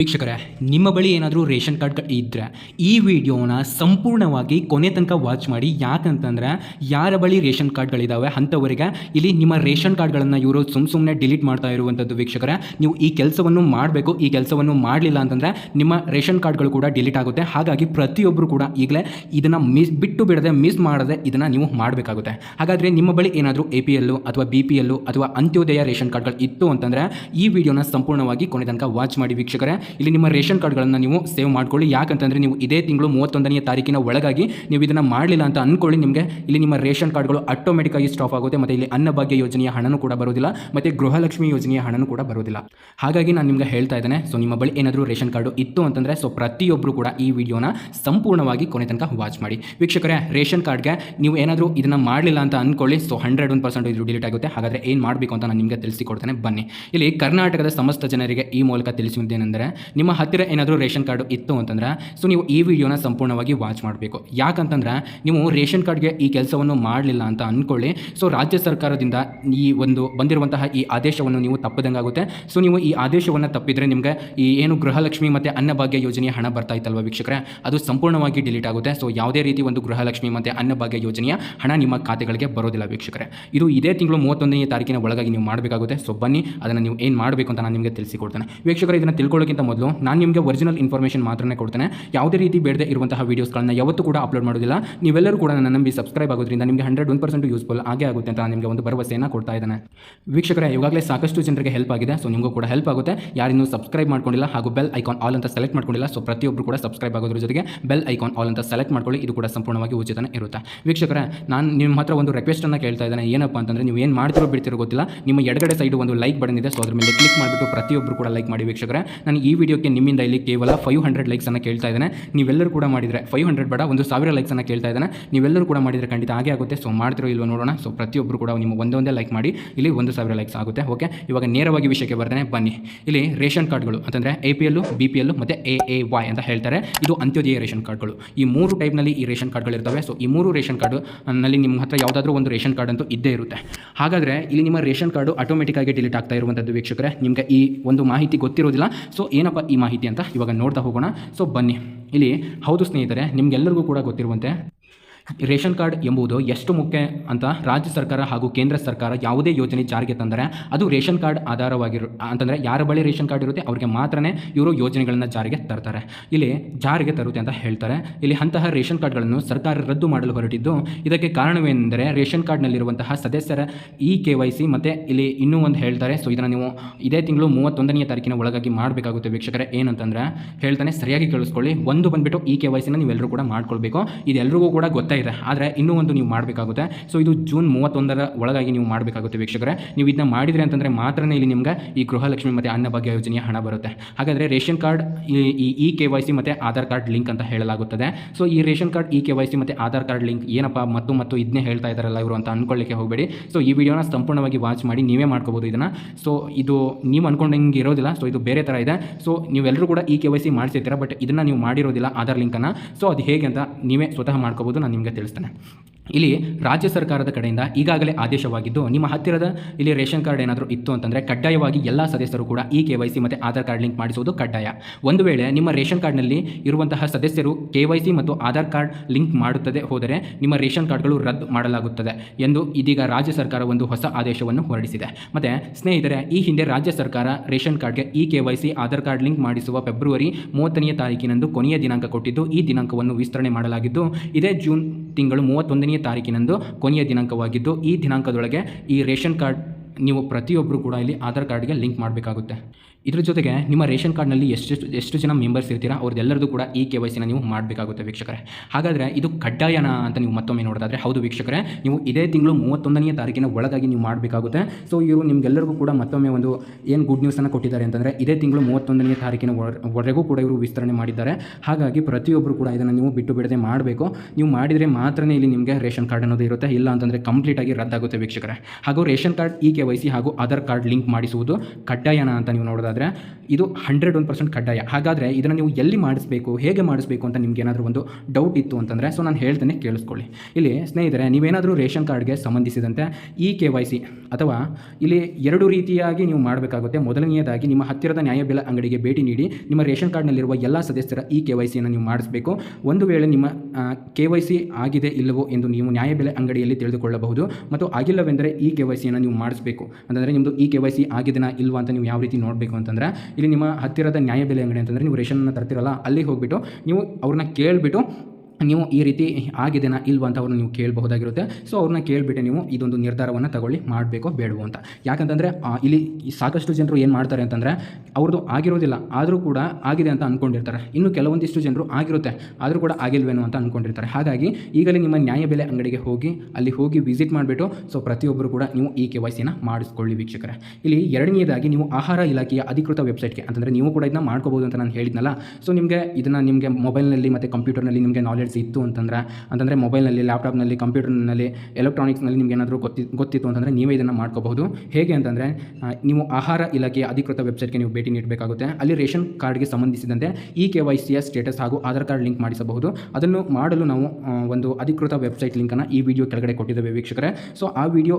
ವೀಕ್ಷಕರೇ, ನಿಮ್ಮ ಬಳಿ ಏನಾದರೂ ರೇಷನ್ ಕಾರ್ಡ್ ಇದ್ದರೆ ಈ ವಿಡಿಯೋನ ಸಂಪೂರ್ಣವಾಗಿ ಕೊನೆ ತನಕ ವಾಚ್ ಮಾಡಿ. ಯಾಕಂತಂದರೆ ಯಾರ ಬಳಿ ರೇಷನ್ ಕಾರ್ಡ್ಗಳಿದ್ದಾವೆ ಅಂಥವರಿಗೆ ಇಲ್ಲಿ ನಿಮ್ಮ ರೇಷನ್ ಕಾರ್ಡ್ಗಳನ್ನು ಇವರು ಸುಮ್ಮ ಸುಮ್ಮನೆ ಡಿಲೀಟ್ ಮಾಡ್ತಾ ಇರುವಂಥದ್ದು ವೀಕ್ಷಕರೇ. ನೀವು ಈ ಕೆಲಸವನ್ನು ಮಾಡಬೇಕು. ಈ ಕೆಲಸವನ್ನು ಮಾಡಲಿಲ್ಲ ಅಂತಂದರೆ ನಿಮ್ಮ ರೇಷನ್ ಕಾರ್ಡ್ಗಳು ಕೂಡ ಡಿಲೀಟ್ ಆಗುತ್ತೆ. ಹಾಗಾಗಿ ಪ್ರತಿಯೊಬ್ಬರು ಕೂಡ ಈಗಲೇ ಇದನ್ನು ಮಿಸ್ ಬಿಟ್ಟು ಬಿಡದೆ ಮಿಸ್ ಮಾಡದೆ ಇದನ್ನು ನೀವು ಮಾಡಬೇಕಾಗುತ್ತೆ. ಹಾಗಾದರೆ ನಿಮ್ಮ ಬಳಿ ಏನಾದರೂ ಎ ಪಿ ಎಲ್ಲು ಅಥವಾ ಬಿ ಪಿ ಎಲ್ಲು ಅಥವಾ ಅಂತ್ಯೋದಯ ರೇಷನ್ ಕಾರ್ಡ್ಗಳು ಇತ್ತು ಅಂತಂದರೆ ಈ ವಿಡಿಯೋನ ಸಂಪೂರ್ಣವಾಗಿ ಕೊನೆ ತನಕ ವಾಚ್ ಮಾಡಿ ವೀಕ್ಷಕರೇ. ಇಲ್ಲಿ ನಿಮ್ಮ ರೇಷನ್ ಕಾರ್ಡ್ಗಳನ್ನು ನೀವು ಸೇವ್ ಮಾಡ್ಕೊಳ್ಳಿ. ಯಾಕಂತಂದರೆ ನೀವು ಇದೇ ತಿಂಗಳು ಮೂವತ್ತೊಂದನೆಯ ತಾರೀಕಿನ ಒಳಗಾಗಿ ನೀವು ಇದನ್ನು ಮಾಡಲಿಲ್ಲ ಅಂತ ಅಂದ್ಕೊಳ್ಳಿ ನಿಮಗೆ. ಇಲ್ಲಿ ನಿಮ್ಮ ರೇಷನ್ ಕಾರ್ಡ್ಗಳು ಆಟೋಮೆಟಿಕ್ಕಾಗಿ ಸ್ಟಾಪ್ ಆಗುತ್ತೆ. ಮತ್ತು ಇಲ್ಲಿ ಅನ್ನಭಾಗ್ಯ ಯೋಜನೆಯ ಹಣನೂ ಕೂಡ ಬರೋದಿಲ್ಲ ಮತ್ತು ಗೃಹಲಕ್ಷ್ಮಿ ಯೋಜನೆಯ ಹಣನೂ ಕೂಡ ಬರೋದಿಲ್ಲ ಹಾಗಾಗಿ ನಾನು ನಿಮಗೆ ಹೇಳ್ತಾ ಇದ್ದೇನೆ. ಸೊ ನಿಮ್ಮ ಬಳಿ ಏನಾದರೂ ರೇಷನ್ ಕಾರ್ಡು ಇತ್ತು ಅಂತಂದರೆ ಸೊ ಪ್ರತಿಯೊಬ್ಬರು ಕೂಡ ಈ ವಿಡಿಯೋನ ಸಂಪೂರ್ಣವಾಗಿ ಕೊನೆ ತನಕ ವಾಚ್ ಮಾಡಿ. ವೀಕ್ಷಕರೇ, ರೇಷನ್ ಕಾರ್ಡ್ಗೆ ನೀವು ಏನಾದರೂ ಇದನ್ನು ಮಾಡಲಿಲ್ಲ ಅಂತ ಅಂದ್ಕೊಳ್ಳಿ ಸೊ ಹಂಡ್ರೆಡ್ ಒನ್ ಪರ್ಸೆಂಟ್ ಇದು ಡಿಲೀಟ್ ಆಗುತ್ತೆ. ಹಾಗಾದರೆ ಏನು ಮಾಡಬೇಕು ಅಂತ ನಾನು ನಿಮಗೆ ತಿಳಿಸಿಕೊಡ್ತೇನೆ. ಬನ್ನಿ. ಇಲ್ಲಿ ಕರ್ನಾಟಕದ ಸಮಸ್ತ ಜನರಿಗೆ ಈ ಮೂಲಕ ತಿಳಿಸುವುದೇನೆಂದರೆ ನಿಮ್ಮ ಹತ್ತಿರ ಏನಾದರೂ ರೇಷನ್ ಕಾರ್ಡ್ ಇತ್ತು ಅಂತಂದ್ರೆ, ಸೊ ನೀವು ಈ ವಿಡಿಯೋನ ಸಂಪೂರ್ಣವಾಗಿ ವಾಚ್ ಮಾಡಬೇಕು. ಯಾಕಂತಂದ್ರೆ, ನೀವು ರೇಷನ್ ಕಾರ್ಡ್ಗೆ ಈ ಕೆಲಸವನ್ನು ಮಾಡಲಿಲ್ಲ ಅಂತ ಅಂದ್ಕೊಳ್ಳಿ ಸೊ ರಾಜ್ಯ ಸರ್ಕಾರದಿಂದ ಈ ಒಂದು ಬಂದಿರುವಂತಹ ಈ ಆದೇಶವನ್ನು ನೀವು ತಪ್ಪದಂಗೆ ಆಗುತ್ತೆ ಸೊ ನೀವು ಈ ಆದೇಶವನ್ನು ತಪ್ಪಿದರೆ ನಿಮಗೆ ಈ ಏನು ಗೃಹಲಕ್ಷ್ಮಿ ಮತ್ತು ಅನ್ನಭಾಗ್ಯ ಯೋಜನೆಯ ಹಣ ಬರ್ತಾ ಇತ್ತಲ್ವ ವೀಕ್ಷಕರೇ? ಅದು ಸಂಪೂರ್ಣವಾಗಿ ಡಿಲೀಟ್ ಆಗುತ್ತೆ. ಸೊ ಯಾವುದೇ ರೀತಿ ಒಂದು ಗೃಹಲಕ್ಷ್ಮಿ ಮತ್ತು ಅನ್ನಭಾಗ್ಯ ಯೋಜನೆಯ ಹಣ ನಿಮ್ಮ ಖಾತೆಗಳಿಗೆ ಬರೋದಿಲ್ಲ ವೀಕ್ಷಕರೇ. ಇದು ಇದೇ ತಿಂಗಳು ಮೂವತ್ತೊಂದನೇ ತಾರೀಕಿನ ಒಳಗಾಗಿ ನೀವು ಮಾಡಬೇಕಾಗುತ್ತೆ. ಸೊ ಬನ್ನಿ, ಅದನ್ನು ನೀವು ಏನು ಮಾಡಬೇಕು ಅಂತ ನಾನು ನಿಮಗೆ ತಿಳಿಸಿಕೊಡ್ತೇನೆ ವೀಕ್ಷಕರು, ಇದನ್ನು ತಿಳ್ಕೊಳ್ಳೋಕ್ಕಿಂತ ಮೊದಲು, ನಾನು ನಿಮಗೆ ಒರಿಜಿನಲ್ ಇನ್ಫಾರ್ಮೇಷನ್ ಮಾತ್ರನೇ ಕೊಡ್ತೇನೆ. ಯಾವುದೇ ರೀತಿ ಬೇಡದೆ ಇರುವಂತಹ ವೀಡಿಯೋಸ್ಗಳನ್ನ ಯಾವತ್ತೂ ಕೂಡ ಅಪ್ಲೋಡ್ ಮಾಡೋದಿಲ್ಲ. ನೀವೆಲ್ಲರೂ ಕೂಡ ನನ್ನ ನಂಬಿ ಸಬ್ಸ್ಕ್ರೈಬ್ ಆಗೋದ್ರಿಂದ ನಿಮಗೆ ಹಂಡ್ರೆಡ್ ಒನ್ ಪರ್ಸೆಂಟ್ ಯೂಸ್ಫುಲ್ ಆಗೇ ಆಗುತ್ತೆ ಅಂತ ನಿಮಗೆ ಒಂದು ಭರವಸೆಯನ್ನು ಕೊಡ್ತಾ ಇದ್ದಾನೆ. ವೀಕ್ಷಕರೇ ಇವಾಗಲೇ ಸಾಕಷ್ಟು ಜನರಿಗೆ ಹೆಲ್ಪ್ ಆಗಿದೆ. ಸೊ ನಿಮಗೂ ಕೂಡ ಹೆಲ್ಪ್ ಆಗುತ್ತೆ. ಯಾರಿನ್ನೂ ಸಬ್ಸ್ಕ್ರೈಬ್ ಮಾಡ್ಕೊಂಡಿಲ್ಲ ಹಾಗೂ ಬೆಲ್ ಐಕಾನ್ ಆಲ್ ಅಂತ ಸೆಲೆಕ್ಟ್ ಮಾಡ್ಕೊಂಡಿಲ್ಲ ಸೊ ಪ್ರತಿಯೊಬ್ಬರು ಕೂಡ ಸಬ್ಸ್ಕ್ರೈಬ್ ಆಗೋದ್ರ ಜೊತೆಗೆ ಬೆಲ್ ಐಕಾನ್ ಆಲ್ ಅಂತ ಸೆಲೆಕ್ಟ್ ಮಾಡ್ಕೊಳ್ಳಿ. ಇದು ಕೂಡ ಸಂಪೂರ್ಣವಾಗಿ ಉಚಿತನೇ ಇರುತ್ತೆ. ವೀಕ್ಷಕರೇ, ನಾನು ನಿಮ್ಮ ಹತ್ರ ಒಂದು ರಿಕ್ವೆಸ್ಟನ್ನು ಕೇಳ್ತಾ ಇದ್ದೇನೆ. ಏನಪ್ಪ ಅಂತಂದ್ರೆ, ನೀವು ಏನು ಮಾಡ್ತಿರೋ ಬಿಡ್ತಿರೋ ಗೊತ್ತಿಲ್ಲ. ನಿಮ್ಮ ಎಡಗಡೆ ಸೈಡ್ ಒಂದು ಲೈಕ್ ಬಟನ್ ಇದೆ. ಸೊ ಅದ್ರ ಮೇಲೆ ಕ್ಲಿಕ್ ಮಾಡಿಬಿಟ್ಟು ಪ್ರತಿಯೊಬ್ಬರು ಕೂಡ ಲೈಕ್ ಮಾಡಿ ವೀಕ್ಷಕರೇ. ನಾನು ಈ ವಿಡಿಯೋಕ್ಕೆ ನಿಮ್ಮಿಂದ ಇಲ್ಲಿ ಕೇವಲ ಫೈವ್ ಹಂಡ್ರೆಡ್ ಲೈಕ್ಸನ್ನು ಕೇಳ್ತಾ ಇದ್ದಾನೆ. ನೀವೆಲ್ಲರೂ ಕೂಡ ಮಾಡಿದರೆ ಫೈವ್ ಹಂಡ್ರೆಡ್ ಬೇಡ, ಒಂದು ಸಾವಿರ ಲೈಕ್ಸನ್ನು ಕೇಳ್ತಾ ಇದ್ದಾನೆ. ನೀವೆಲ್ಲರೂ ಕೂಡ ಮಾಡಿದರೆ ಖಂಡಿತ ಹಾಗೆ ಆಗುತ್ತೆ. ಸೊ ಮಾಡ್ತಿರೋ ಇಲ್ವೋ ನೋಡೋಣ. ಸೊ ಪ್ರತಿಯೊಬ್ಬರು ಕೂಡ ನಿಮ್ಮ ಒಂದೇ ಒಂದೇ ಲೈಕ್ ಮಾಡಿ. ಇಲ್ಲಿ ಒಂದು ಸಾವಿರ ಲೈಕ್ಸ್ ಆಗುತ್ತೆ. ಓಕೆ ಇವಾಗ ನೇರವಾಗಿ ವಿಷಯಕ್ಕೆ ಬರ್ತೇನೆ. ಬನ್ನಿ. ಇಲ್ಲಿ ರೇಷನ್ ಕಾರ್ಡ್ಗಳು ಅಂತಂದರೆ A P L B P L ಮತ್ತು ಎ ಎ ವೈ ಅಂತ ಹೇಳ್ತಾರೆ. ಇದು ಅಂತ್ಯೋದಯ ರೇಷನ್ ಕಾರ್ಡ್ಗಳು. ಈ ಮೂರು ಟೈಪ್ನಲ್ಲಿ ಈ ರೇಷನ್ ಕಾರ್ಡ್ಗಳು ಇರ್ತವೆ. ಸೊ ಈ ಮೂರು ರೇಷನ್ ಕಾರ್ಡು ನಲ್ಲಿ ನಿಮ್ಮ ಹತ್ರ ಯಾವುದಾದ್ರೂ ಒಂದು ರೇಷನ್ ಕಾರ್ಡ್ ಅಂತೂ ಇದ್ದೇ ಇರುತ್ತೆ. ಹಾಗಾದರೆ ಇಲ್ಲಿ ನಿಮ್ಮ ರೇಷನ್ ಕಾರ್ಡು ಆಟೋಮೆಟಿಕ್ಕಾಗಿ ಡಿಲೀಟ್ ಆಗ್ತಾ ಇರುವಂಥದ್ದು ವೀಕ್ಷಕರೇ, ನಿಮಗೆ ಈ ಒಂದು ಮಾಹಿತಿ ಗೊತ್ತಿರೋದಿಲ್ಲ. ಸೊ ಏನಪ್ಪ ಈ ಮಾಹಿತಿ ಅಂತ ಇವಾಗ ನೋಡ್ತಾ ಹೋಗೋಣ. ಸೊ ಬನ್ನಿ. ಇಲ್ಲಿ ಹೌದು ಸ್ನೇಹಿತರೆ ನಿಮ್ಗೆಲ್ಲರಿಗೂ ಕೂಡ ಗೊತ್ತಿರುವಂತೆ ರೇಷನ್ ಕಾರ್ಡ್ ಎಂಬುದು ಎಷ್ಟು ಮುಖ್ಯ ಅಂತ ರಾಜ್ಯ ಸರ್ಕಾರ ಹಾಗೂ ಕೇಂದ್ರ ಸರ್ಕಾರ ಯಾವುದೇ ಯೋಜನೆ ಜಾರಿಗೆ ತಂದರೆ ಅದು ರೇಷನ್ ಕಾರ್ಡ್ ಆಧಾರವಾಗಿರು, ಅಂತಂದರೆ ಯಾರ ಬಳಿ ರೇಷನ್ ಕಾರ್ಡ್ ಇರುತ್ತೆ ಅವರಿಗೆ ಮಾತ್ರನೇ ಇವರು ಯೋಜನೆಗಳನ್ನು ಜಾರಿಗೆ ತರ್ತಾರೆ. ಇಲ್ಲಿ ಜಾರಿಗೆ ತರುತ್ತೆ ಅಂತ ಹೇಳ್ತಾರೆ. ಇಲ್ಲಿ ಅಂತಹ ರೇಷನ್ ಕಾರ್ಡ್ಗಳನ್ನು ಸರ್ಕಾರ ರದ್ದು ಮಾಡಲು ಹೊರಟಿದ್ದು, ಇದಕ್ಕೆ ಕಾರಣವೇನೆಂದರೆ ರೇಷನ್ ಕಾರ್ಡ್ನಲ್ಲಿರುವಂತಹ ಸದಸ್ಯರ ಇ ಕೆ ವೈ ಸಿ ಮತ್ತು ಇಲ್ಲಿ ಇನ್ನೂ ಒಂದು ಹೇಳ್ತಾರೆ. ಸೊ ಇದನ್ನು ನೀವು ಇದೇ ತಿಂಗಳು ಮೂವತ್ತೊಂದನೆಯ ತಾರೀಕಿನ ಒಳಗಾಗಿ ಮಾಡಬೇಕಾಗುತ್ತೆ ವೀಕ್ಷಕರೇ. ಏನಂತಂದರೆ ಹೇಳ್ತಾನೆ, ಸರಿಯಾಗಿ ಕೇಳಿಸ್ಕೊಳ್ಳಿ. ಒಂದು ಬಂದುಬಿಟ್ಟು ಇ ಕೆ ವೈ ಸಿನ ನೀವೆಲ್ಲರೂ ಕೂಡ ಮಾಡ್ಕೊಳ್ಬೇಕು. ಇದೆಲ್ಲರಿಗೂ ಕೂಡ ಗೊತ್ತೇ ಇದೆ. ಆದರೆ ಇನ್ನೂ ಒಂದು ನೀವು ಮಾಡಬೇಕಾಗುತ್ತೆ. ಸೊ ಇದು ಜೂನ್ ಮೂವತ್ತೊಂದರ ಒಳಗಾಗಿ ನೀವು ಮಾಡಬೇಕಾಗುತ್ತೆ ವೀಕ್ಷಕರೇ. ನೀವು ಇದನ್ನ ಮಾಡಿದರೆ ಅಂತಂದರೆ ಮಾತ್ರನೇ ಇಲ್ಲಿ ನಿಮ್ಗೆ ಈ ಗೃಹಲಕ್ಷ್ಮಿ ಮತ್ತು ಅನ್ನಭಾಗ್ಯ ಯೋಜನೆಯ ಹಣ ಬರುತ್ತೆ. ಹಾಗಾದರೆ ರೇಷನ್ ಕಾರ್ಡ್, ಈ ಇ ಕೆ ವೈ ಸಿ ಮತ್ತು ಆಧಾರ್ ಕಾರ್ಡ್ ಲಿಂಕ್ ಅಂತ ಹೇಳಲಾಗುತ್ತದೆ. ಸೊ ಈ ration card E K Y C ಮತ್ತು ಆಧಾರ್ ಕಾರ್ಡ್ ಲಿಂಕ್ ಏನಪ್ಪ ಮತ್ತು ಮತ್ತು ಇದನ್ನೇ ಹೇಳ್ತಾ ಇದ್ದಾರಲ್ಲ ಇವರು ಅಂತ ಅಂದ್ಕೊಳ್ಳಿಕ್ಕೆ ಹೋಗಬೇಡಿ. ಸೊ ಈ ವಿಡಿಯೋನ ಸಂಪೂರ್ಣವಾಗಿ ವಾಚ್ ಮಾಡಿ ನೀವೇ ಮಾಡ್ಕೋಬೋದು ಇದನ್ನು. ಸೊ ಇದು ನೀವು ಅನ್ಕೊಂಡಂಗೆ ಇರೋದಿಲ್ಲ. ಸೊ ಇದು ಬೇರೆ ಥರ ಇದೆ. ಸೊ ನೀವೆಲ್ಲರೂ ಕೂಡ ಇ ಕೆ ವೈ ಸಿ ಮಾಡಿಸಿರ್ತೀರ, ಬಟ್ ಇದನ್ನು ನೀವು ಮಾಡಿರೋದಿಲ್ಲ, ಆಧಾರ್ ಲಿಂಕನ್ನು. ಸೊ ಅದು ಹೇಗೆ ಅಂತ ನೀವೇ ಸ್ವತಃ ಮಾಡ್ಕೋಬೋದು ನಾನು ನಿಮಗೆ ತಿಳಿಸ್ತೇನೆ. ಇಲ್ಲಿ ರಾಜ್ಯ ಸರ್ಕಾರದ ಕಡೆಯಿಂದ ಈಗಾಗಲೇ ಆದೇಶವಾಗಿದ್ದು, ನಿಮ್ಮ ಹತ್ತಿರದ ಇಲ್ಲಿ ರೇಷನ್ ಕಾರ್ಡ್ ಏನಾದರೂ ಇತ್ತು ಅಂತಂದರೆ ಕಡ್ಡಾಯವಾಗಿ ಎಲ್ಲ ಸದಸ್ಯರು ಕೂಡ ಈ ಕೆ ವೈ ಸಿ ಮತ್ತು ಆಧಾರ್ ಕಾರ್ಡ್ ಲಿಂಕ್ ಮಾಡಿಸುವುದು ಕಡ್ಡಾಯ. ಒಂದು ವೇಳೆ ನಿಮ್ಮ ರೇಷನ್ ಕಾರ್ಡ್ನಲ್ಲಿ ಇರುವಂತಹ ಸದಸ್ಯರು ಕೆ ವೈ ಸಿ ಮತ್ತು ಆಧಾರ್ ಕಾರ್ಡ್ ಲಿಂಕ್ ಮಾಡುತ್ತದೆ ಹೋದರೆ ನಿಮ್ಮ ರೇಷನ್ ಕಾರ್ಡ್ಗಳು ರದ್ದು ಮಾಡಲಾಗುತ್ತದೆ ಎಂದು ಇದೀಗ ರಾಜ್ಯ ಸರ್ಕಾರ ಒಂದು ಹೊಸ ಆದೇಶವನ್ನು ಹೊರಡಿಸಿದೆ. ಮತ್ತು ಸ್ನೇಹಿತರೆ, ಈ ಹಿಂದೆ ರಾಜ್ಯ ಸರ್ಕಾರ ರೇಷನ್ ಕಾರ್ಡ್ಗೆ E K Y C Aadhaar card link ಮಾಡಿಸುವ ಫೆಬ್ರವರಿ ಮೂವತ್ತನೆಯ ತಾರೀಕಿನಂದು ಕೊನೆಯ ದಿನಾಂಕ ಕೊಟ್ಟಿದ್ದು, ಈ ದಿನಾಂಕವನ್ನು ವಿಸ್ತರಣೆ ಮಾಡಲಾಗಿದ್ದು, ಇದೇ ಜೂನ್ ತಿಂಗಳು ಮೂವತ್ತೊಂದನೆಯ ತಾರೀಕಿನಂದು ಕೊನೆಯ ದಿನಾಂಕವಾಗಿದ್ದು ಈ ದಿನಾಂಕದೊಳಗೆ ಈ ರೇಷನ್ ಕಾರ್ಡ್ ನೀವು ಪ್ರತಿಯೊಬ್ಬರು ಕೂಡ ಇಲ್ಲಿ ಆಧಾರ್ ಕಾರ್ಡ್ಗೆ ಲಿಂಕ್ ಮಾಡಬೇಕಾಗುತ್ತೆ. ಇದ್ರ ಜೊತೆಗೆ ನಿಮ್ಮ ರೇಷನ್ ಕಾರ್ಡ್ನಲ್ಲಿ ಎಷ್ಟು ಎಷ್ಟು ಜನ ಮೆಂಬರ್ಸ್ ಇರ್ತೀರಾ ಅವ್ರದ್ದೆಲ್ಲರದು ಕೂಡ ಈ ಕೆ ವೈ ಸಿನ ನೀವು ಮಾಡಬೇಕಾಗುತ್ತೆ ವೀಕ್ಷಕರೇ. ಹಾಗಾದರೆ ಇದು ಕಡ್ಡಾಯನ ಅಂತ ನೀವು ಮತ್ತೊಮ್ಮೆ ನೋಡೋದಾದರೆ, ಹೌದು ವೀಕ್ಷಕರೇ, ನೀವು ಇದೇ ತಿಂಗಳು ಮೂವತ್ತೊಂದನೇ ತಾರೀಕಿನ ಒಳಗಾಗಿ ನೀವು ಮಾಡಬೇಕಾಗುತ್ತೆ. ಸೊ ಇವರು ನಿಮಗೆಲ್ಲರಿಗೂ ಕೂಡ ಮತ್ತೊಮ್ಮೆ ಒಂದು ಏನು ಗುಡ್ ನ್ಯೂಸನ್ನು ಕೊಟ್ಟಿದ್ದಾರೆ ಅಂತಂದರೆ, ಇದೇ ತಿಂಗಳು ಮೂವತ್ತೊಂದನೇ ತಾರೀಕಿನ ವರೆಗೂ ಕೂಡ ಇವರು ವಿಸ್ತರಣೆ ಮಾಡಿದ್ದಾರೆ. ಹಾಗಾಗಿ ಪ್ರತಿಯೊಬ್ಬರು ಕೂಡ ಇದನ್ನು ನೀವು ಬಿಟ್ಟು ಬಿಡದೆ ಮಾಡಬೇಕು. ನೀವು ಮಾಡಿದರೆ ಮಾತ್ರನೇ ಇಲ್ಲಿ ನಿಮಗೆ ರೇಷನ್ ಕಾರ್ಡ್ ಅನ್ನೋದು ಇರುತ್ತೆ. ಇಲ್ಲ ಅಂತಂದರೆ ಕಂಪ್ಲೀಟಾಗಿ ರದ್ದಾಗುತ್ತೆ ವೀಕ್ಷಕರೇ. ಹಾಗೂ ration card E K Y C ಹಾಗೂ ಆಧಾರ್ ಕಾರ್ಡ್ ಲಿಂಕ್ ಮಾಡಿಸುವುದು ಕಡ್ಡಾಯನ ಅಂತ ನೀವು ನೋಡೋದಾದರೆ, ಇದು ಹಂಡ್ರೆಡ್ ಒನ್ ಪರ್ಸೆಂಟ್ ಕಡ್ಡಾಯ. ಹಾಗಾದರೆ ಇದನ್ನು ನೀವು ಎಲ್ಲಿ ಮಾಡಿಸ್ಬೇಕು, ಹೇಗೆ ಮಾಡಿಸಬೇಕು ಅಂತ ನಿಮ್ಗೆ ಏನಾದರೂ ಒಂದು ಡೌಟ್ ಇತ್ತು ಅಂತಂದರೆ ಸೊ ನಾನು ಹೇಳ್ತೇನೆ, ಕೇಳಿಸ್ಕೊಳ್ಳಿ. ಇಲ್ಲಿ ಸ್ನೇಹಿತರೆ, ನೀವೇನಾದರೂ ರೇಷನ್ ಕಾರ್ಡ್ಗೆ ಸಂಬಂಧಿಸಿದಂತೆ ಇ ಕೆ ವೈ ಸಿ ಅಥವಾ ಇಲ್ಲಿ ಎರಡು ರೀತಿಯಾಗಿ ನೀವು ಮಾಡಬೇಕಾಗುತ್ತೆ. ಮೊದಲನೆಯದಾಗಿ ನಿಮ್ಮ ಹತ್ತಿರದ ನ್ಯಾಯಬೆಲೆ ಅಂಗಡಿಗೆ ಭೇಟಿ ನೀಡಿ, ನಿಮ್ಮ ರೇಷನ್ ಕಾರ್ಡ್ನಲ್ಲಿರುವ ಎಲ್ಲ ಸದಸ್ಯರ ಇ ಕೆ ವೈ ಸಿಯನ್ನು ನೀವು ಮಾಡಿಸಬೇಕು. ಒಂದು ವೇಳೆ ನಿಮ್ಮ ಕೆ ವೈ ಸಿ ಆಗಿದೆ ಇಲ್ಲವೋ ಎಂದು ನೀವು ನ್ಯಾಯಬೆಲೆ ಅಂಗಡಿಯಲ್ಲಿ ತಿಳಿದುಕೊಳ್ಳಬಹುದು. ಮತ್ತು ಆಗಿಲ್ಲವೆಂದರೆ ಈ ಕೆ ವೈ ಸಿಯನ್ನು ನೀವು ಮಾಡಿಸಬೇಕು. ಅಂತಂದರೆ ನಿಮ್ಮದು ಈ ಕೆ ವೈ ಸಿ ಆಗಿದೆನಾ ಇಲ್ವಾ ಅಂತ ನೀವು ಯಾವ ರೀತಿ ನೋಡಬೇಕು ಅಂತಂದರೆ, ಇಲ್ಲಿ ನಿಮ್ಮ ಹತ್ತಿರದ ನ್ಯಾಯಬೆಲೆ ಅಂಗಡಿ ಅಂತಂದರೆ ನೀವು ರೇಷನ್ನ ತರ್ತಿರಲ್ಲ ಅಲ್ಲಿ ಹೋಗಿಬಿಟ್ಟು ನೀವು ಅವ್ರನ್ನ ಕೇಳಿಬಿಟ್ಟು ನೀವು ಈ ರೀತಿ ಆಗಿದೆನ ಇಲ್ವಾ ಅಂತ ಅವ್ರನ್ನ ನೀವು ಕೇಳಬಹುದಾಗಿರುತ್ತೆ. ಸೊ ಅವ್ರನ್ನ ಕೇಳಿಬಿಟ್ಟು ನೀವು ಇದೊಂದು ನಿರ್ಧಾರವನ್ನು ತಗೊಳ್ಳಿ, ಮಾಡಬೇಕೋ ಬೇಡವೋ ಅಂತ. ಯಾಕಂತಂದರೆ ಇಲ್ಲಿ ಸಾಕಷ್ಟು ಜನರು ಏನು ಮಾಡ್ತಾರೆ ಅಂತಂದರೆ ಅವ್ರದ್ದು ಆಗಿರೋದಿಲ್ಲ, ಆದರೂ ಕೂಡ ಆಗಿದೆ ಅಂತ ಅಂದ್ಕೊಂಡಿರ್ತಾರೆ ಇನ್ನು ಕೆಲವೊಂದಿಷ್ಟು ಜನರು ಆಗಿರುತ್ತೆ, ಆದರೂ ಕೂಡ ಆಗಿಲ್ವೇನೋ ಅಂತ ಅಂದ್ಕೊಂಡಿರ್ತಾರೆ ಹಾಗಾಗಿ, ಈಗಲೇ ನಿಮ್ಮ ನ್ಯಾಯಬೆಲೆ ಅಂಗಡಿಗೆ ಹೋಗಿ, ಅಲ್ಲಿ ಹೋಗಿ ವಿಸಿಟ್ ಮಾಡಿಬಿಟ್ಟು ಸೊ ಪ್ರತಿಯೊಬ್ಬರು ಕೂಡ ನೀವು ಈ ಕೆ ವೈ ಸಿನ ಮಾಡಿಸ್ಕೊಳ್ಳಿ ವೀಕ್ಷಕರೇ. ಇಲ್ಲಿ ಎರಡನೇದಾಗಿ ನೀವು ಆಹಾರ ಇಲಾಖೆಯ ಅಧಿಕೃತ ವೆಬ್ಸೈಟ್ಗೆ, ಅಂತಂದರೆ ನೀವು ಕೂಡ ಇದನ್ನ ಮಾಡ್ಕೋಬೋದು ಅಂತ ನಾನು ಹೇಳಿದ್ನಲ್ಲ. ಸೊ ನಿಮಗೆ ಇದನ್ನು ನಿಮಗೆ ಮೊಬೈಲ್ನಲ್ಲಿ ಮತ್ತು ಕಂಪ್ಯೂಟರ್ನಲ್ಲಿ ನಿಮಗೆ ನಾಲೆಡ್ಜ್ ಇತ್ತು ಅಂತಂದರೆ ಅಂತಂದರೆ ಮೊಬೈಲ್ನಲ್ಲಿ ಲ್ಯಾಪ್ಟಾಪ್ನಲ್ಲಿ ಕಂಪ್ಯೂಟರ್ನಲ್ಲಿ ಎಲೆಕ್ಟ್ರಾನಿಕ್ಸ್ನಲ್ಲಿ ನಿಮ್ಗೆ ಏನಾದರೂ ಗೊತ್ತಿ, ಗೊತ್ತಿತ್ತು ಅಂತಂದರೆ ನೀವೇ ಇದನ್ನು ಮಾಡ್ಕೋಬಹುದು. ಹೇಗೆ ಅಂತಂದರೆ ನೀವು ಆಹಾರ ಇಲಾಖೆಯ ಅಧಿಕೃತ ವೆಬ್ಸೈಟ್ಗೆ ನೀವು ಭೇಟಿ ನೀಡಬೇಕಾಗುತ್ತೆ. ಅಲ್ಲಿ ರೇಷನ್ ಕಾರ್ಡ್ಗೆ ಸಂಬಂಧಿಸಿದಂತೆ ಇ ಕೆ ವೈ ಸಿಯ ಸ್ಟೇಟಸ್ ಹಾಗೂ ಆಧಾರ್ ಕಾರ್ಡ್ ಲಿಂಕ್ ಮಾಡಿಸಬಹುದು. ಅದನ್ನು ಮಾಡಲು ನಾವು ಒಂದು ಅಧಿಕೃತ ವೆಬ್ಸೈಟ್ ಲಿಂಕನ್ನು ಈ ವಿಡಿಯೋ ಕೆಳಗಡೆ ಕೊಟ್ಟಿದ್ದೇವೆ ವೀಕ್ಷಕರೇ. ಸೊ ಆ ವಿಡಿಯೋ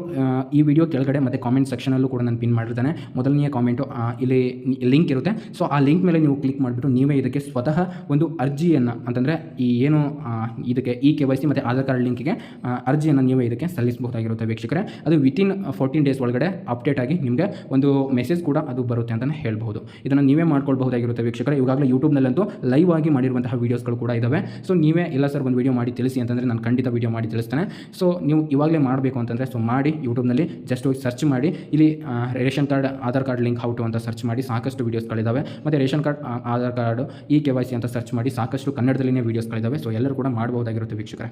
ಈ ವಿಡಿಯೋ ಕೆಳಗಡೆ ಮತ್ತು ಕಾಮೆಂಟ್ ಸೆಕ್ಷನಲ್ಲೂ ಕೂಡ ನಾನು ಪಿನ್ ಮಾಡಿರ್ತಾನೆ. ಮೊದಲನೆಯ ಕಾಮೆಂಟು ಇಲ್ಲಿ ಲಿಂಕ್ ಇರುತ್ತೆ. ಸೊ ಆ ಲಿಂಕ್ ಮೇಲೆ ನೀವು ಕ್ಲಿಕ್ ಮಾಡಿಬಿಟ್ಟು ನೀವೇ ಇದಕ್ಕೆ ಸ್ವತಃ ಒಂದು ಅರ್ಜಿಯನ್ನು, ಅಂತಂದರೆ ಈ ಏನು ಇದಕ್ಕೆ ಇ ಕೆ ವೈ ಸಿ ಮತ್ತು ಆಧಾರ್ ಕಾರ್ಡ್ ಲಿಂಕಿಗೆ ಅರ್ಜಿಯನ್ನು ನೀವು ಇದಕ್ಕೆ ಸಲ್ಲಿಸಬಹುದಾಗಿರುತ್ತೆ ವೀಕ್ಷಕರೇ. ಅದು ವಿತಿನ್ ಫೋರ್ಟೀನ್ ಡೇಸ್ ಒಳಗಡೆ ಅಪ್ಡೇಟ್ ಆಗಿ ನಿಮಗೆ ಒಂದು ಮೆಸೇಜ್ ಕೂಡ ಅದು ಬರುತ್ತೆ ಅಂತಲೇ ಹೇಳ್ಬೋದು ಇದನ್ನು ನೀವೇ ಮಾಡ್ಕೊಳ್ಬಹುದಾಗಿರುತ್ತೆ ವೀಕ್ಷಕರೇ. ಇವಾಗಲೇ ಯೂಟ್ಯೂಬ್ನಲ್ಲಂತೂ ಲೈವ್ ಆಗಿ ಮಾಡಿರುವಂತಹ ವೀಡಿಯೋಸ್ಗಳು ಕೂಡ ಇದ್ದಾವೆ ಸೊ ನೀವೇ ಇಲ್ಲ ಸರ್ ಒಂದು ವೀಡಿಯೋ ಮಾಡಿ ತಿಳಿಸಿ ಅಂತಂದರೆ ನಾನು ಖಂಡಿತ ವೀಡಿಯೋ ಮಾಡಿ ತಿಳಿಸ್ತೇನೆ. ಸೊ ನೀವು ಇವಾಗಲೇ ಮಾಡಬೇಕು ಅಂತಂದರೆ ಸೊ ಮಾಡಿ ಯೂಟ್ಯೂಬ್ನಲ್ಲಿ ಜಸ್ಟ್ ಹೋಗಿ ಸರ್ಚ್ ಮಾಡಿ. ಇಲ್ಲಿ ration card, Aadhaar card link how to ಅಂತ ಸರ್ಚ್ ಮಾಡಿ. ಸಾಕಷ್ಟು ವೀಡಿಯೋಸ್ಗಳಿದ್ದಾವೆ ಮತ್ತು ration card Aadhaar card E K Y C ಅಂತ ಸರ್ಚ್ ಮಾಡಿ ಸಾಕಷ್ಟು ಕನ್ನಡದಲ್ಲಿನೇ ವೀಡಿಯೋಸ್ಗಳಿದ್ದಾವೆ ಸೊ ಎಲ್ಲರೂ ಕೂಡ ಮಾಡಬಹುದಾಗಿರುತ್ತೆ ವೀಕ್ಷಕರೇ.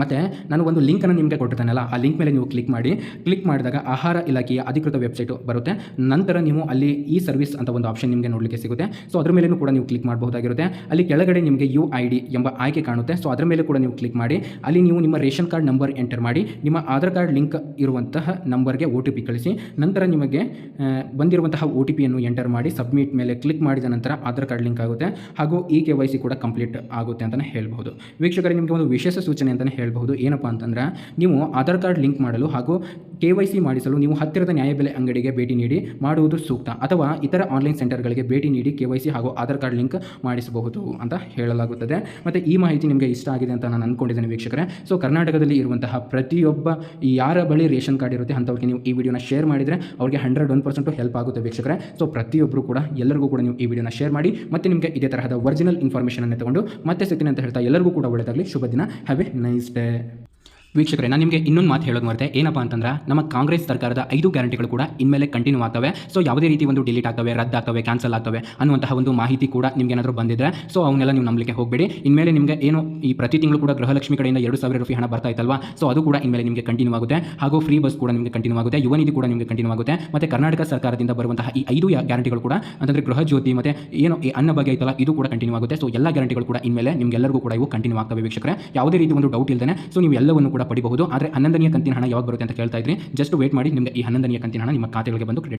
ಮತ್ತು ನಾನು ಒಂದು ಲಿಂಕನ್ನು ನಿಮಗೆ ಕೊಟ್ಟಿರ್ತಾನಲ್ಲ, ಆ ಲಿಂಕ್ ಮೇಲೆ ನೀವು ಕ್ಲಿಕ್ ಮಾಡಿ. ಕ್ಲಿಕ್ ಮಾಡಿದಾಗ ಆಹಾರ ಇಲಾಖೆಯ ಅಧಿಕೃತ ವೆಬ್ಸೈಟು ಬರುತ್ತೆ. ನಂತರ ನೀವು ಅಲ್ಲಿ ಈ ಸರ್ವಿಸ್ ಅಂತ ಒಂದು ಆಪ್ಷನ್ ನಿಮಗೆ ನೋಡಲಿಕ್ಕೆ ಸಿಗುತ್ತೆ. ಸೊ ಅದರ ಮೇಲೂ ಕೂಡ ನೀವು ಕ್ಲಿಕ್ ಮಾಡಬಹುದಾಗಿರುತ್ತೆ. ಅಲ್ಲಿ ಕೆಳಗಡೆ ನಿಮಗೆ ಯು ಐ ಡಿ ಎಂಬ ಆಯ್ಕೆ ಕಾಣುತ್ತೆ. ಸೊ ಅದರ ಮೇಲೆ ಕೂಡ ನೀವು ಕ್ಲಿಕ್ ಮಾಡಿ. ಅಲ್ಲಿ ನೀವು ನಿಮ್ಮ ರೇಷನ್ ಕಾರ್ಡ್ ನಂಬರ್ ಎಂಟರ್ ಮಾಡಿ. ನಿಮ್ಮ ಆಧಾರ್ ಕಾರ್ಡ್ ಲಿಂಕ್ ಇರುವಂತಹ ನಂಬರ್ಗೆ ಒ ಟಿ ಪಿ ಕಳಿಸಿ. ನಂತರ ನಿಮಗೆ ಬಂದಿರುವಂತಹ ಒ ಟಿ ಪಿಯನ್ನು ಎಂಟರ್ ಮಾಡಿ ಸಬ್ಮಿಟ್ ಮೇಲೆ ಕ್ಲಿಕ್ ಮಾಡಿದ ನಂತರ ಆಧಾರ್ ಕಾರ್ಡ್ ಲಿಂಕ್ ಆಗುತ್ತೆ. ಹಾಗೂ ಇ ಕೆ ವೈ ಸಿ ಕೂಡ ಕಂಪ್ಲೀಟ್ ಆಗುತ್ತೆ ಅಂತಲೇ ಹೇಳ್ಬೋದು ವೀಕ್ಷಕರೇ, ನಿಮಗೆ ಒಂದು ವಿಶೇಷ ಸೂಚನೆ ಅಂತಲೇ ಹೇಳಬಹುದು. ಏನಪ್ಪ ಅಂತಂದ್ರೆ, ನೀವು ಆಧಾರ್ ಕಾರ್ಡ್ ಲಿಂಕ್ ಮಾಡಲು ಹಾಗೂ ಕೆ ವೈ ಸಿ ಮಾಡಿಸಲು ನೀವು ಹತ್ತಿರದ ನ್ಯಾಯಬೆಲೆ ಅಂಗಡಿಗೆ ಭೇಟಿ ನೀಡಿ ಮಾಡುವುದು ಸೂಕ್ತ. ಅಥವಾ ಇತರ ಆನ್ಲೈನ್ ಸೆಂಟರ್ಗಳಿಗೆ ಭೇಟಿ ನೀಡಿ ಕೆ ವೈ ಸಿ ಹಾಗೂ ಆಧಾರ್ ಕಾರ್ಡ್ ಲಿಂಕ್ ಮಾಡಿಸಬಹುದು ಅಂತ ಹೇಳಲಾಗುತ್ತದೆ. ಮತ್ತು ಈ ಮಾಹಿತಿ ನಿಮಗೆ ಇಷ್ಟ ಆಗಿದೆ ಅಂತ ನಾನು ಅಂದ್ಕೊಂಡಿದ್ದೇನೆ ವೀಕ್ಷಕರೇ. ಸೊ, ಕರ್ನಾಟಕದಲ್ಲಿ ಇರುವಂತಹ ಪ್ರತಿಯೊಬ್ಬ ಯಾರ ಬಳಿ ರೇಷನ್ ಕಾರ್ಡ್ ಇರುತ್ತೆ ಅಂಥವ್ರಿಗೆ ನೀವು ಈ ವಿಡಿಯೋನ ಶೇರ್ ಮಾಡಿದರೆ ಅವ್ರಿಗೆ ಹಂಡ್ರೆಡ್ ಒನ್ ಪರ್ಸೆಂಟು ಹೆಲ್ಪ್ ಆಗುತ್ತೆ ವೀಕ್ಷಕರೇ. ಸೊ ಪ್ರತಿಯೊಬ್ಬರು ಕೂಡ ಎಲ್ಲರಿಗೂ ಕೂಡ ನೀವು ಈ ವಿಡಿಯೋನ ಶೇರ್ ಮಾಡಿ, ಮತ್ತು ನಿಮಗೆ ಇದೇ ತರಹದ ಒರಿಜಿನಲ್ ಇನ್ಫಾರ್ಮೇಷನ್ ಅನ್ನು ತಗೊಂಡು ಮತ್ತೆ ಸಿಗ್ತೀನಿ ಅಂತ ಹೇಳ್ತಾ ಎಲ್ಲರಿಗೂ ಕೂಡ ಒಳ್ಳೆಯದಾಗಲಿ. ಶುಭ ದಿನ. Have a nice day. ವೀಕ್ಷಕರೇ, ನಾನು ನಿಮಗೆ ಇನ್ನೊಂದು ಮಾತು ಹೇಳೋದು ಮರೆತೆ. ಏನಪ್ಪ ಅಂತಂದ್ರೆ, ನಮ್ಮ ಕಾಂಗ್ರೆಸ್ ಸರ್ಕಾರದ ಐದು ಗ್ಯಾರಂಟಿಗಳು ಕೂಡ ಇನ್ಮೇಲೆ ಕಂಟಿನ್ಯೂ ಆಗ್ತವೆ. ಸೊ ಯಾವುದೇ ರೀತಿ ಒಂದು ಡಿಲೀಟ್ ಆಗ್ತವೆ ರದ್ದಾಗ್ತವೆ ಕ್ಯಾನ್ಸಲ್ ಆಗ್ತವೆ ಅನ್ನುವಂತಹ ಒಂದು ಮಾಹಿತಿ ಕೂಡ ನಿಮ್ಗೆ ಏನಾದರೂ ಬಂದಿದ್ರೆ ಸೊ ಅವನ್ನೆಲ್ಲ ನೀವು ನಂಬಲಿಕ್ಕೆ ಹೋಗಬೇಡಿ. ಇನ್ಮೇಲೆ ನಿಮಗೆ ಏನು ಈ ಪ್ರತಿ ತಿಂಗಳು ಕೂಡ ಗೃಹಲಕ್ಷ್ಮಿ ಕಡೆಯಿಂದ ಎರಡು ಸಾವಿರ ರೂಪಾಯಿ ಹಣ ಬರ್ತಾ ಇತ್ತಲ್ವಾ? ಸೊ ಅದು ಕೂಡ ಇನ್ಮೇಲೆ ನಿಮಗೆ ಕಂಟಿನ್ಯೂ ಆಗುತ್ತೆ. ಹಾಗೂ ಫ್ರೀ ಬಸ್ ಕೂಡ ನಿಮಗೆ ಕಂಟಿನ್ಯೂ ಆಗುತ್ತೆ. ಯುವ ನಿಧಿ ಕೂಡ ನಿಮಗೆ ಕಂಟಿನ್ಯೂ ಆಗುತ್ತೆ. ಮತ್ತೆ ಕರ್ನಾಟಕ ಸರ್ಕಾರದಿಂದ ಬರುವಂತಹ ಈ ಐದು ಗ್ಯಾರಂಟಿಗಳು ಕೂಡ, ಅಂತಂದ್ರೆ ಗೃಹ ಜ್ಯೋತಿ ಮತ್ತೆ ಏನು ಈ ಅನ್ನ ಬಗ್ಗೆ ಐತಲ್ಲ, ಇದು ಕೂಡ ಕಂಟಿನ್ಯೂ ಆಗುತ್ತೆ. ಸೊ ಎಲ್ಲ ಗ್ಯಾರಂಟಿಗಳು ಕೂಡ ಇನ್ಮೇಲೆ ನಿಮಗೆಲ್ಲರಿಗೂ ಕೂಡ ಇವು ಕಂಟಿನ್ಯೂ ಆಗ್ತವೆ ವೀಕ್ಷಕರೇ. ಯಾವುದೇ ರೀತಿ ಒಂದು ಡೌಟ್ ಇಲ್ಲದೆ ಸೊ ನೀವು ಎಲ್ಲವನ್ನು ಕೂಡ ಪಡಿಬಹುದು. ಆದರೆ ಹನ್ನೊಂದನೆಯ ಕಂತಿನ ಹಣ ಯಾವಾಗ ಬರುತ್ತೆ ಅಂತ ಕೇಳ್ತಾ ಇದ್ರಿ. ಜಸ್ಟ್ ವೇಟ್ ಮಾಡಿ ನಿಮಗೆ ಈ ಹನ್ನೊಂದನೆಯ ಕಂತಿನ ಹಣ ನಿಮ್ಮ ಖಾತೆಗಳಿಗೆ ಬಂದು